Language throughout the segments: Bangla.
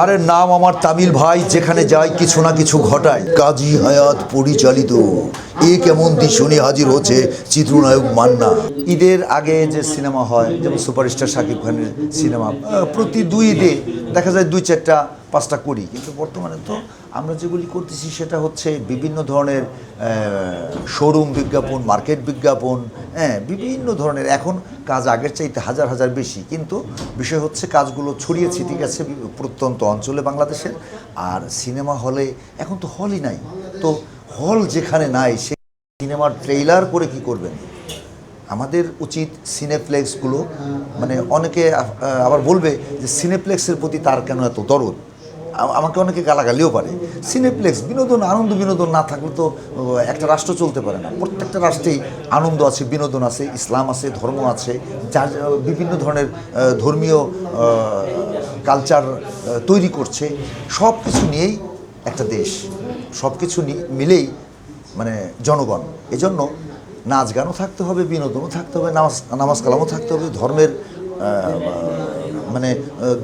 আরে নাম আমার তামিল ভাই, যেখানে যায় কিছু না কিছু ঘটায়। কাজী হায়াত পরিচালিত। এ কেমন দিশনে হাজির হচ্ছে চিত্রনায়ক মান্না। ঈদের আগে যে সিনেমা হয়, যেমন সুপারস্টার শাকিব খানের সিনেমা প্রতি দুই ঈদে দেখা যায় দুই চারটা, পাঁচটা করি। কিন্তু বর্তমানে তো আমরা যেগুলি করতেছি সেটা হচ্ছে বিভিন্ন ধরনের শোরুম বিজ্ঞাপন মার্কেট বিজ্ঞাপন হ্যাঁ বিভিন্ন ধরনের। এখন কাজ আগের চাইতে হাজার হাজার বেশি। কিন্তু বিষয় হচ্ছে কাজগুলো ছড়িয়ে ছিটিয়ে গেছে বি- প্রত্যন্ত অঞ্চলে বাংলাদেশের। আর সিনেমা হলে এখন তো হলই নাই। তো হল যেখানে নাই, সে সিনেমার ট্রেইলার করে কি করবেন? আমাদের উচিত সিনেপ্লেক্সগুলো মানে অনেকে আবার বলবে যে সিনেপ্লেক্সের প্রতি তার কেন এত দরদ? আমাকে অনেকে গালাগালিও পারে। সিনেপ্লেক্স বিনোদন, আনন্দ বিনোদন না থাকলে তো একটা রাষ্ট্র চলতে পারে না। প্রত্যেকটা রাষ্ট্রেই আনন্দ আছে, বিনোদন আছে, ইসলাম আছে, ধর্ম আছে, যার, বিভিন্ন ধরনের ধর্মীয় কালচার তৈরি করছে। সব কিছু নিয়েই একটা দেশ। সব কিছু মিলেই মানে জনগণ। এজন্য নাচ গানও থাকতে হবে, বিনোদনও থাকতে হবে, নামাজ নামাজ কালামও থাকতে হবে, ধর্মের মানে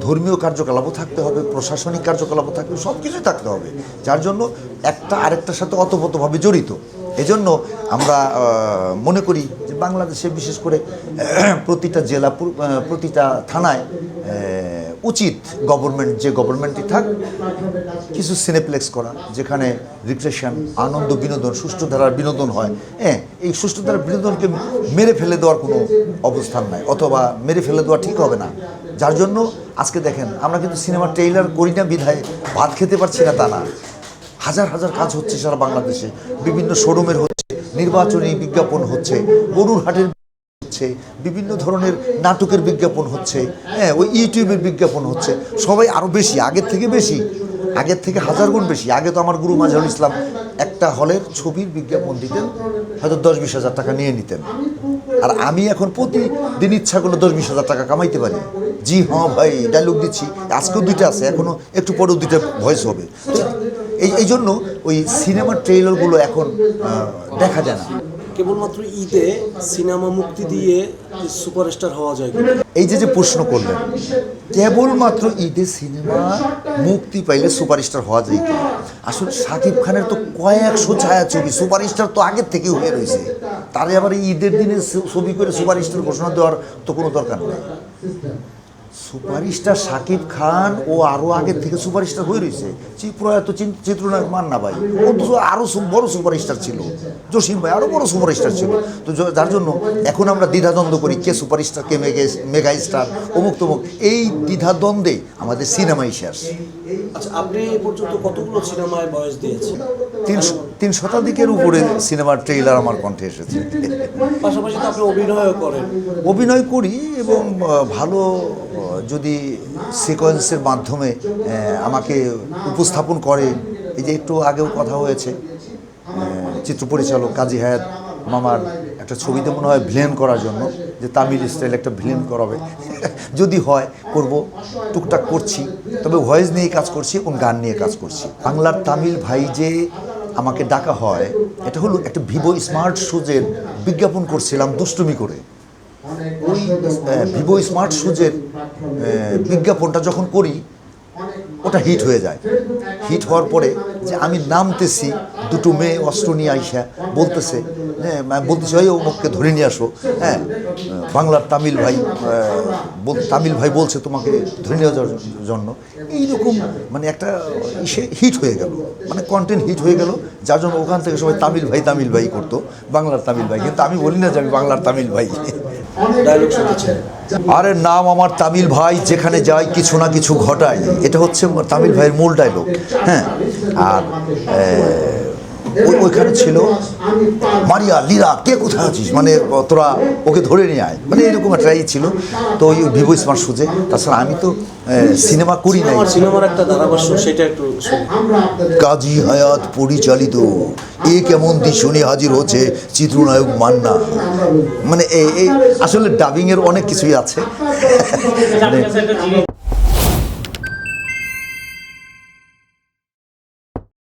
ধর্মীয় কার্যকলাপও থাকতে হবে, প্রশাসনিক কার্যকলাপও থাকতে হবে সব কিছুই থাকতে হবে। যার জন্য একটা আরেকটার সাথে অতপ্রতভাবে জড়িত। এজন্য আমরা মনে করি যে বাংলাদেশে বিশেষ করে প্রতিটা জেলা প্রতিটা থানায় উচিত গভর্নমেন্ট যে গভর্নমেন্টই থাক, কিছু সিনেপ্লেক্স করা, যেখানে রিক্রেশন আনন্দ, বিনোদন, সুষ্ঠু ধারার বিনোদন হয়। হ্যাঁ এই সুষ্ঠু ধারার বিনোদনকে মেরে ফেলে দেওয়ার কোনো অবস্থান নাই, অথবা মেরে ফেলে দেওয়া ঠিক হবে না। যার জন্য আজকে দেখেন, আমরা কিন্তু সিনেমার ট্রেইলার করি না, বিধায় ভাত খেতে পারছি না তা না। হাজার হাজার কাজ হচ্ছে সারা বাংলাদেশে। বিভিন্ন শোরুমের হচ্ছে, নির্বাচনী বিজ্ঞাপন হচ্ছে গরুর হাটের হচ্ছে, বিভিন্ন ধরনের নাটকের বিজ্ঞাপন হচ্ছে হ্যাঁ ওই ইউটিউবের বিজ্ঞাপন হচ্ছে। সবাই আরও বেশি, আগের থেকে বেশি, আগের থেকে হাজার গুণ বেশি। আগে তো আমার গুরু মাজহারুল ইসলাম একটা হলের ছবির বিজ্ঞাপন দিতেন, হয়তো দশ বিশ হাজার টাকা নিয়ে নিতেন। আর আমি এখন প্রতিদিন ইচ্ছা করলে দশ বিশ হাজার টাকা কামাইতে পারি। জি হ্যাঁ ভাই ডায়লগ দিচ্ছি। আজকেও দুইটা আছে এখনও একটু পরেও দুইটা ভয়েস হবে। এই এই জন্য ওই সিনেমার ট্রেলারগুলো এখন দেখা যায় না। কেবলমাত্র ঈদে সিনেমা মুক্তি দিয়ে সুপারস্টার হওয়া যায়? এই যে যে প্রশ্ন করলেন, কেবলমাত্র ঈদে সিনেমা মুক্তি পাইলে সুপারস্টার হওয়া যায় কি? আসলে শাকিব খানের তো কয়েকশো ছায়াছবি, সুপারস্টার তো আগের থেকে হয়ে রয়েছে। তারে আবার ঈদের দিনে ছবি করে সুপারস্টার ঘোষণা দেওয়ার তো কোনো দরকার নেই। সুপারস্টার শাকিব খান ও আরও আগের থেকে সুপারস্টার হয়ে রয়েছে। প্রয়াত চিত্রনায়ক মান্না ভাই। ও আরও বড় সুপারস্টার ছিল। জসিম ভাই আরও বড় সুপারস্টার ছিল। তো যার জন্য এখন আমরা দ্বিধাদ্বন্দ্ব করি কে সুপারস্টার কে মেগা মেগা স্টার অমুক তমুক। এই দ্বিধাদ্বন্দ্বে আমাদের সিনেমাই শেষ আচ্ছা আপনি পর্যন্ত কতগুলো সিনেমায় বয়স দিয়েছেন? তিন তিন শতাধিকের উপরে সিনেমার ট্রেইলার আমার কণ্ঠে এসেছে। পাশাপাশি তো আপনি অভিনয়ও করেন। অভিনয় করি এবং ভালো যদি সিকোয়েন্সের মাধ্যমে আমাকে উপস্থাপন করে। এই যে একটু আগেও কথা হয়েছে চিত্র পরিচালক কাজী হায়াত মামার একটা ছবিতে মনে হয় ভিলেন করার জন্য যে তামিল স্টাইল একটা ভিলেন করাবে। যদি হয় করব টুকটাক করছি। তবে ভয়েস নিয়ে কাজ করছি এবং গান নিয়ে কাজ করছি। বাংলার তামিল ভাই যে আমাকে ডাকা হয়, এটা হলো একটা ভিভো স্মার্ট শুজের বিজ্ঞাপন করছিলাম দুষ্টুমি করে। ওই ভিভো স্মার্ট শুজের বিজ্ঞাপনটা যখন করি, ওটা হিট হয়ে যায়। হিট হওয়ার পরে যে আমি নামতেছি, দুটো মেয়ে অস্ত্র নিয়ে আইসা বলতেছে হ্যাঁ বলতেছে ওই অমুককে ধরে নিয়ে আসো। হ্যাঁ বাংলার তামিল ভাই তামিল ভাই বলছে, তোমাকে ধরে নিয়ে যাওয়ার জন্য। এইরকম মানে একটা ইসে হিট হয়ে গেল। মানে কন্টেন্ট হিট হয়ে গেল, যার জন্য ওখান থেকে সবাই তামিল ভাই তামিল ভাই করতো, বাংলার তামিল ভাই। কিন্তু আমি বলি না যে আমি বাংলার তামিল ভাই। ডায়লগ শুনেছেন আরে নাম আমার তামিল ভাই, যেখানে যায় কিছু না কিছু ঘটায়। এটা হচ্ছে তামিল ভাইয়ের মূল ডায়লগ হ্যাঁ? আর ওইখানে ছিল? মারিয়া লীরা কে কোথায় আছিস? মানে তোরা ওকে ধরে নিয়ে আয়। মানে এরকম একটা ই ছিল। তো ওই ভিভো স্মার্ট সুজে তাছাড়া আমি তো সিনেমা করি নাই। সিনেমার একটা ধারাভাষ্য সেটা একটু কাজী হায়াত পরিচালিত। এ কেমন দিশনে হাজির হচ্ছে চিত্রনায়ক মান্না। মানে এই আসলে ডাবিংয়ের অনেক কিছুই আছে।